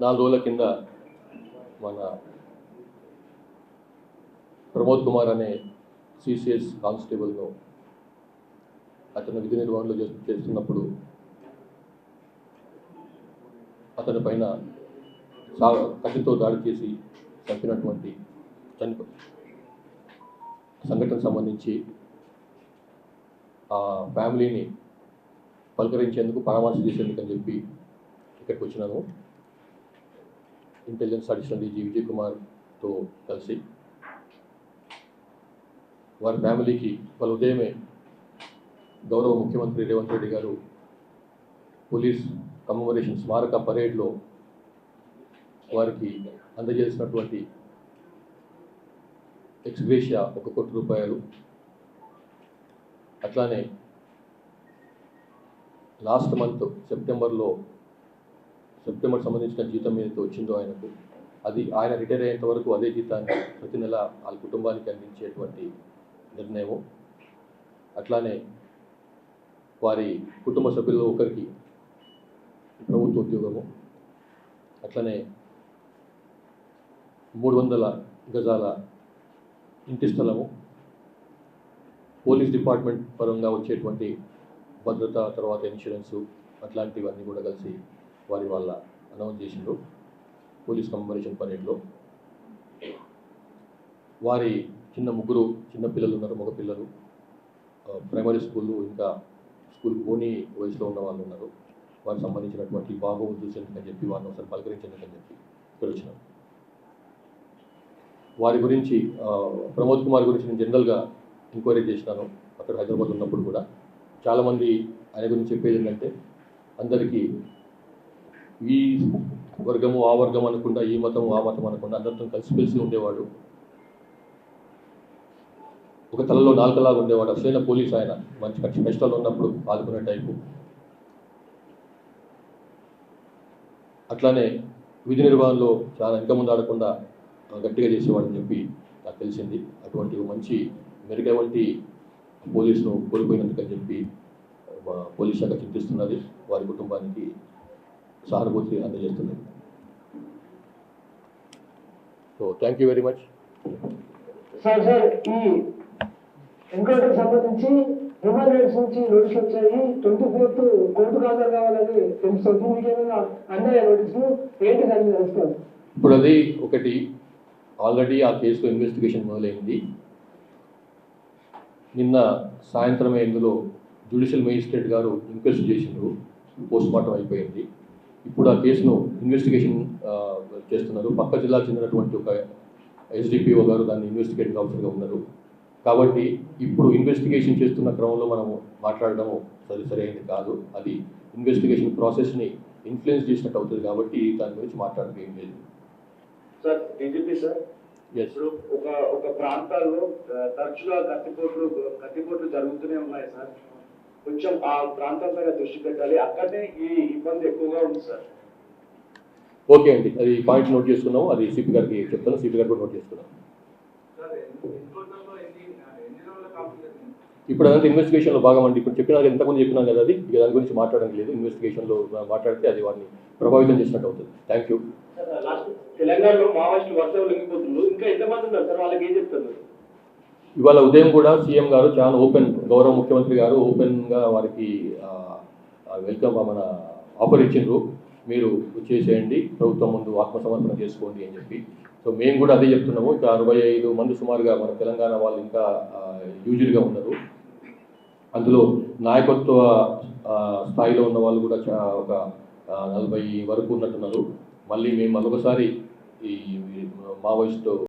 నాలుగు రోజుల కింద మన ప్రమోద్ కుమార్ అనే సిసిఎస్ కానిస్టేబుల్ను అతను విధి నిర్వహణలో చేస్తున్నప్పుడు అతని పైన సా కత్తితో దాడి చేసి చంపినటువంటి చనిపో సంఘటన సంబంధించి ఆ ఫ్యామిలీని పలకరించేందుకు పరామర్శ చేసేందుకు అని చెప్పి ఇక్కడికి వచ్చినాను. ఇంటెలిజెన్స్ అడిషనల్ డీజీ విజయ్ కుమార్తో కలిసి వారి ఫ్యామిలీకి వాళ్ళ ఉదయమే గౌరవ ముఖ్యమంత్రి రేవంత్ రెడ్డి గారు పోలీస్ కమమరేషన్ స్మారక పరేడ్లో వారికి అందజేసినటువంటి ఎక్స్గ్రేషియా ఒక కోటి రూపాయలు. అట్లానే లాస్ట్ మంత్ సెప్టెంబర్లో సెప్టెంబర్ సంబంధించిన జీతం ఏదైతే వచ్చిందో ఆయనకు అది ఆయన రిటైర్ అయ్యేంత వరకు అదే జీతాన్ని ప్రతి నెల వాళ్ళ కుటుంబానికి అందించేటువంటి నిర్ణయము. అట్లానే వారి కుటుంబ సభ్యుల్లో ఒకరికి ప్రభుత్వ ఉద్యోగము. అట్లనే మూడు వందల గజాల ఇంటి స్థలము. పోలీస్ డిపార్ట్మెంట్ పరంగా వచ్చేటువంటి భద్రత తర్వాత ఇన్సూరెన్సు అట్లాంటివన్నీ కూడా కలిసి వారి వాళ్ళ అనౌన్స్ చేసిండు పోలీస్ కమమరేషన్ పరేడ్లో. వారి చిన్న ముగ్గురు చిన్న పిల్లలు ఉన్నారు మగ పిల్లలు. ప్రైమరీ స్కూళ్ళు ఇంకా స్కూల్ పోనీ వయసులో ఉన్న వాళ్ళు ఉన్నారు. వారికి సంబంధించినటువంటి బాగోగులు చూసేందుకు అని చెప్పి వారిని ఒకసారి పలకరించేందుకు అని చెప్పి ఇక్కడ వచ్చినాం. వారి గురించి ప్రమోద్ కుమార్ గురించి నేను జనరల్గా ఎంక్వైరీ చేసినాను. అక్కడ హైదరాబాద్ ఉన్నప్పుడు కూడా. చాలామంది ఆయన గురించి చెప్పేది ఏంటంటే అందరికీ ఈ వర్గము ఆ వర్గం అనకుండా ఈ మతం ఆ మతం అనకుండా అందరితో కలిసిమెలిసి ఉండేవాడు. ఒక తలలో నాలుకలాగా ఉండేవాడు. అసలైన పోలీస్ ఆయన. మంచి కష్ట కష్టాలు ఉన్నప్పుడు పాల్గొనే టైపు. అట్లానే విధి నిర్వహణలో చాలా ఇంకా ముందు ఆడకుండా గట్టిగా చేసేవాడని చెప్పి నాకు తెలిసింది. అటువంటి మంచి మెరుగై వంటి పోలీసును కోల్పోయినందుకని చెప్పి పోలీస్ శాఖ చింతిస్తున్నది. వారి కుటుంబానికి సహానుభూతి అందజేస్తున్నది so thank you very much sir sir ఈ ఎంక్వైరీకి సంబంధించి హ్యూమన్ రైట్స్ నుంచి నోటీస్ వచ్చాయి. ట్వంటీ ఫోర్త్ కోర్టుకు హాజరు కావాలని తెలుస్తుంది. మీకు ఏమైనా అన్నాయా నోటీసులు ఏంటి తెలుసుకోవాలి? ఇప్పుడు అది ఒకటి. ఆల్రెడీ ఆ కేసులో ఇన్వెస్టిగేషన్ మొదలైంది. నిన్న సాయంత్రమే ఇందులో జ్యుడిషియల్ మేజిస్ట్రేట్ గారు ఇంక్వెస్ట్ చేసిండ్రు. పోస్ట్ మార్టం అయిపోయింది. ఇప్పుడు ఆ కేసును ఇన్వెస్టిగేషన్ చేస్తున్నారు. పక్క జిల్లాకు చెందినటువంటి ఒక ఎస్డిపిఓ గారు దాన్ని ఇన్వెస్టిగేటింగ్ ఆఫీసర్గా ఉన్నారు. కాబట్టి ఇప్పుడు ఇన్వెస్టిగేషన్ చేస్తున్న క్రమంలో మనము మాట్లాడడం సరి సరైనది కాదు. అది ఇన్వెస్టిగేషన్ ప్రాసెస్ని ఇన్ఫ్లుయెన్స్ చేసినట్టు అవుతుంది కాబట్టి దాని గురించి మాట్లాడడం ఏం లేదు. Sir DGP sir? ఇప్పుడు ఒక ఒక ప్రాంతాల్లో తరచుగా కత్తిపోట్లు కత్తిపోట్లు జరుగుతూనే ఉన్నాయి సార్. కొంచెం ఆ ప్రాంతం పైన దృష్టి పెట్టాలి. అక్కడనే ఈ ఇబ్బంది ఎక్కువగా ఉంది సార్. ఓకే అండి. అది పాయింట్ నోట్ చేసుకున్నాము. అది సిపి గారికి చెప్తాను. సిపి గారు కూడా నోట్ చేసుకున్నాం. ఇప్పుడు అదంతా ఇన్వెస్టిగేషన్లో భాగం అండి. ఇప్పుడు చెప్పినా ఎంతమంది చెప్పినాం కదా అది. ఇక దాని గురించి మాట్లాడడం లేదు. ఇన్వెస్టిగేషన్లో మాట్లాడితే అది వారిని ప్రభావితం చేసినట్టు అవుతుంది. థ్యాంక్ యూ తెలంగాణలో మావోయిస్టులు వర్షం లొంగిపోతున్నారు. ఇంకా ఎంతమంది ఉన్నారు? సార్ వాళ్ళకి ఏం చెప్తున్నారు? ఇవాళ ఉదయం కూడా సీఎం గారు చాలా ఓపెన్ గౌరవ ముఖ్యమంత్రి గారు ఓపెన్గా వారికి వెల్కమ్ మన ఆఫర్ ఇచ్చిండ్రు. మీరు చేసేయండి ప్రభుత్వం ముందు ఆత్మసమర్పణ చేసుకోండి అని చెప్పి. సో మేము కూడా అదే చెప్తున్నాము. ఇక అరవై ఐదు మంది సుమారుగా మన తెలంగాణ వాళ్ళు ఇంకా యూజువల్గా ఉన్నారు. అందులో నాయకత్వ స్థాయిలో ఉన్న వాళ్ళు కూడా ఒక నలభై వరకు ఉన్నట్టున్నారు. మళ్ళీ మేము మరొకసారి ఈ మావోయిస్ట్